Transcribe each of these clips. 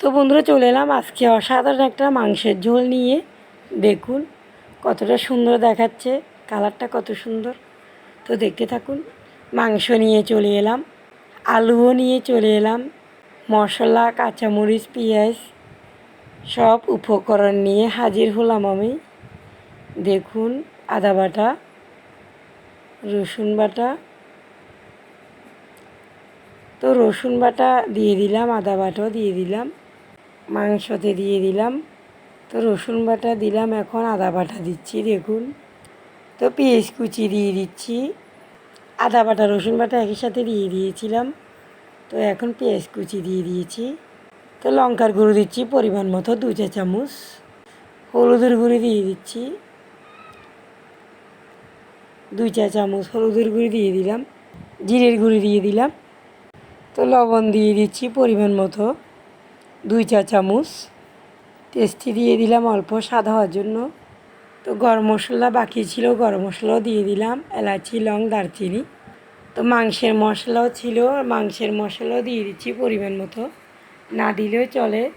তো বন্ধুরা চলে এলাম আজকে অসাধারণ একটা মাংসের ঝোল নিয়ে। দেখুন কতটা সুন্দর দেখাচ্ছে, কালারটা কত সুন্দর। তো দেখতে থাকুন, মাংস নিয়ে চলে এলাম, আলুও নিয়ে চলে এলাম, মশলা, কাঁচামরিচ, পেঁয়াজ সব উপকরণ নিয়ে হাজির হলাম আমি। দেখুন আদা বাটা, রসুন বাটা। তো রসুন বাটা দিয়ে দিলাম, আদা বাটাও দিয়ে দিলাম। মাংসতে দিয়ে দিলাম। তো রসুন বাটা দিলাম, এখন আদা বাটা দিচ্ছি, দেখুন। তো পেঁয়াজ কুচি দিয়ে দিচ্ছি। আদা বাটা, রসুন বাটা একই সাথে দিয়ে দিয়েছিলাম। তো এখন পেঁয়াজ কুচি দিয়ে দিয়েছি। তো লঙ্কার গুঁড়ো দিচ্ছি, পরিমাণ মতো দু চা চামচ। হলুদের গুঁড়ি দিয়ে দিচ্ছি। দুই চা চামচ হলুদের গুঁড়ি দিয়ে দিলাম। জিরের গুঁড়ি দিয়ে দিলাম। তো লবণ দিয়ে দিচ্ছি পরিমাণ মতো। দুই চা চামচ। টেস্টি দিয়ে দিলাম অল্প স্বাদ হওয়ার জন্য। তো গরম মশলা বাকি ছিল, গরম মশলাও দিয়ে দিলাম। এলাচি, লং, দারচিনি। তো মাংসের মশলাও ছিল, মাংসের মশলাও দিয়ে দিচ্ছি পরিমাণ মতো। না দিলেও চলে।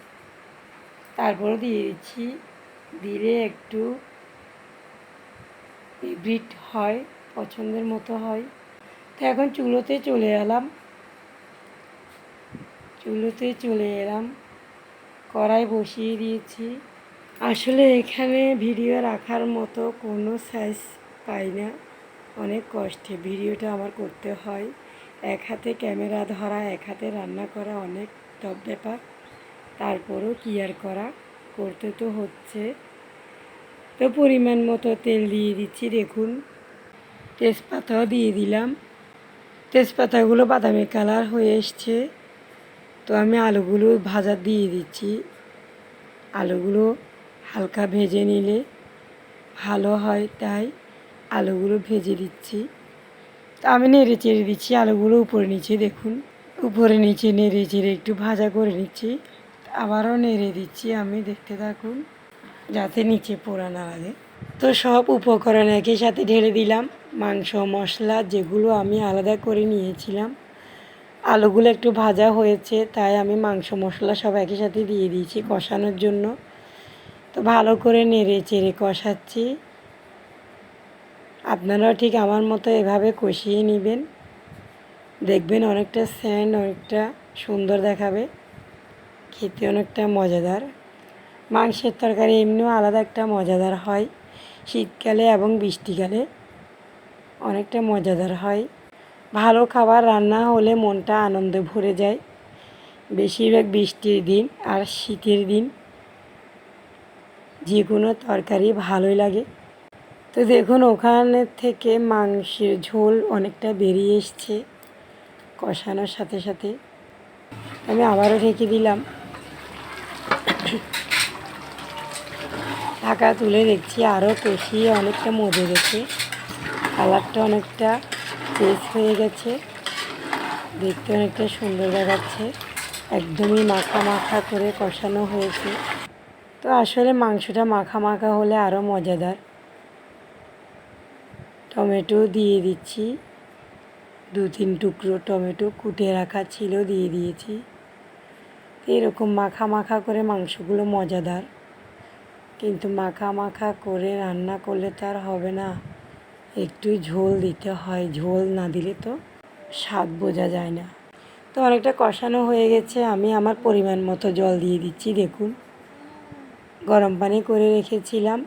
তারপরও দিয়ে দিচ্ছি। দিলে একটু ফেভারিট হয়, পছন্দের মতো হয়। তো এখন চুলোতে চলে এলাম। চুলোতে চলে এলাম। কড়াই বসিয়ে দিয়েছি। আসলে এখানে ভিডিও রাখার মতো কোনো সাইজ পাই না। অনেক কষ্টে ভিডিওটা আমার করতে হয়। এক হাতে ক্যামেরা ধরা, এক হাতে রান্না করা অনেক টপ ব্যাপার। তারপরও কি আর করা? করতে তো হচ্ছে। তো পরিমাণ মতো তেল দিয়ে দিচ্ছি, দেখুন। তেজপাতাও দিয়ে দিলাম। তেজপাতাগুলো বাদামি কালার হয়ে এসছে। তো আমি আলুগুলো ভাজা দিয়ে দিচ্ছি। আলুগুলো হালকা ভেজে নিলে ভালো হয়, তাই আলুগুলো ভেজে দিচ্ছি। তো আমি নেড়ে চেড়ে দিচ্ছি আলুগুলো উপরে নিচে, দেখুন। উপরে নিচে নেড়ে চেড়ে একটু ভাজা করে নিচ্ছি। আবারও নেড়ে দিচ্ছি আমি, দেখতে থাকুন, যাতে নিচে পোড়া না লাগে। তো সব উপকরণ একই সাথে ঢেলে দিলাম। মাংস, মশলা যেগুলো আমি আলাদা করে নিয়েছিলাম। আলুগুলো একটু ভাজা হয়েছে, তাই আমি মাংস মশলা সব একই সাথে দিয়ে দিয়েছি কষানোর জন্য। তো ভালো করে নেড়ে চেড়ে কষাচ্ছি। আপনারাও ঠিক আমার মতো এভাবে কষিয়ে নেবেন। দেখবেন অনেকটা স্যান্ড, অনেকটা সুন্দর দেখাবে। খেতে অনেকটা মজাদার। মাংসের তরকারি এমনিও আলাদা একটা মজাদার হয়। শীতকালে এবং বৃষ্টিকালে অনেকটা মজাদার হয়। ভালো খাবার রান্না হলে মনটা আনন্দে ভরে যায়। বেশিরভাগ বৃষ্টির দিন আর শীতের দিন। যে কোনো তরকারি ভালোই লাগে। তো দেখুন, ওখানে থেকে মাংসের ঝোল অনেকটা বেরিয়ে এসছে কষানোর সাথে সাথে। আমি আবারও ঢেকে দিলাম। ঢাকা তুলে দেখছি, আরও কষিয়ে অনেকটা মজে গেছে। কালারটা অনেকটা চেঞ্জ হয়ে গেছে। দেখতে অনেকটা সুন্দর দেখাচ্ছে। একদমই মাখা মাখা করে কষানো হয়েছে। তো আসলে মাংসটা মাখা মাখা হলে আরও মজাদার। টমেটো দিয়ে দিচ্ছি। দু তিন টুকরো টমেটো কুটে রাখা ছিল, দিয়ে দিয়েছি। এরকম মাখা মাখা করে মাংসগুলো মজাদার। কিন্তু মাখা মাখা করে রান্না করলে তো আর হবে না। একটু ঝোল দিতে হয়, ঝোল না দিলে তো স্বাদ বোঝা যায় না। তো অনেকটা কষানো হয়ে গেছে, আমি আমার পরিমাণ মতো জল দিয়ে দিচ্ছি, দেখুন। গরম পানি করে রেখেছিলাম।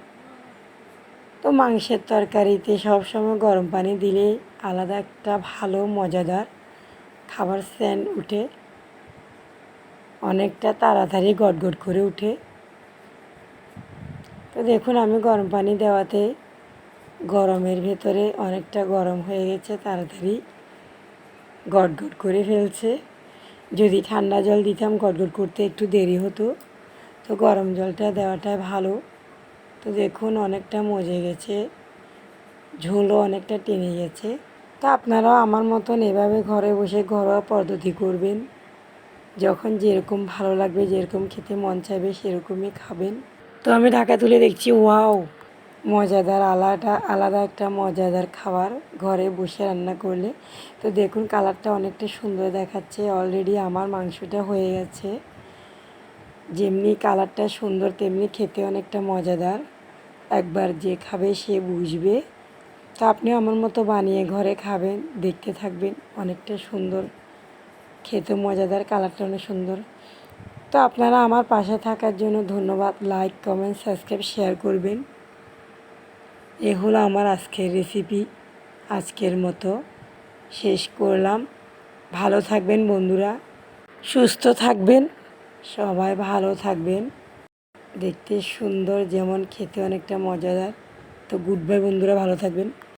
তো মাংসের তরকারিতে সবসময় গরম পানি দিলে আলাদা একটা ভালো, মজাদার খাবার স্যান্ড উঠে। অনেকটা তাড়াতাড়ি গটগট করে উঠে। তো দেখুন, আমি গরম পানি দেওয়াতে গরমের ভেতরে অনেকটা গরম হয়ে গেছে, তাড়াতাড়ি গটগট করে ফেলছে। যদি ঠান্ডা জল দিতাম, গটগট করতে একটু দেরি হতো। তো গরম জলটা দেওয়াটাই ভালো। তো দেখুন, অনেকটা মজে গেছে। ঝোলও অনেকটা টেনে গেছে। তো আপনারাও আমার মতন এভাবে ঘরে বসে ঘরোয়া পদ্ধতি করবেন। যখন যেরকম ভালো লাগবে, যেরকম খেতে মন চাইবে, সেরকমই খাবেন। তো আমি ঢাকা তুলে দেখছি, ওয়াও! মজাদার, আলাদা আলাদা একটা মজাদার খাবার ঘরে বসে রান্না করলে। তো দেখুন কালারটা অনেকটা সুন্দর দেখাচ্ছে। অলরেডি আমার মাংসটা হয়ে গেছে। যেমনি কালারটা সুন্দর, তেমনি খেতে অনেকটা মজাদার। একবার যে খাবে সে বুঝবে। তো আপনিও আমার মতো বানিয়ে ঘরে খাবেন, দেখতে থাকবেন। অনেকটা সুন্দর, খেতে মজাদার, কালারটা অনেক সুন্দর। তো আপনারা আমার পাশে থাকার জন্য ধন্যবাদ। লাইক কমেন্ট সাবস্ক্রাইব শেয়ার করবেন। এ হলো আমার আজকের রেসিপি আজকের মতো। শেষ করলাম। ভালো থাকবেন বন্ধুরা। সুস্থ থাকবেন। সবাই ভালো থাকবেন। দেখতে সুন্দর, যেমন খেতে অনেকটা মজাদার। তো গুড বাই বন্ধুরা, ভালো থাকবেন।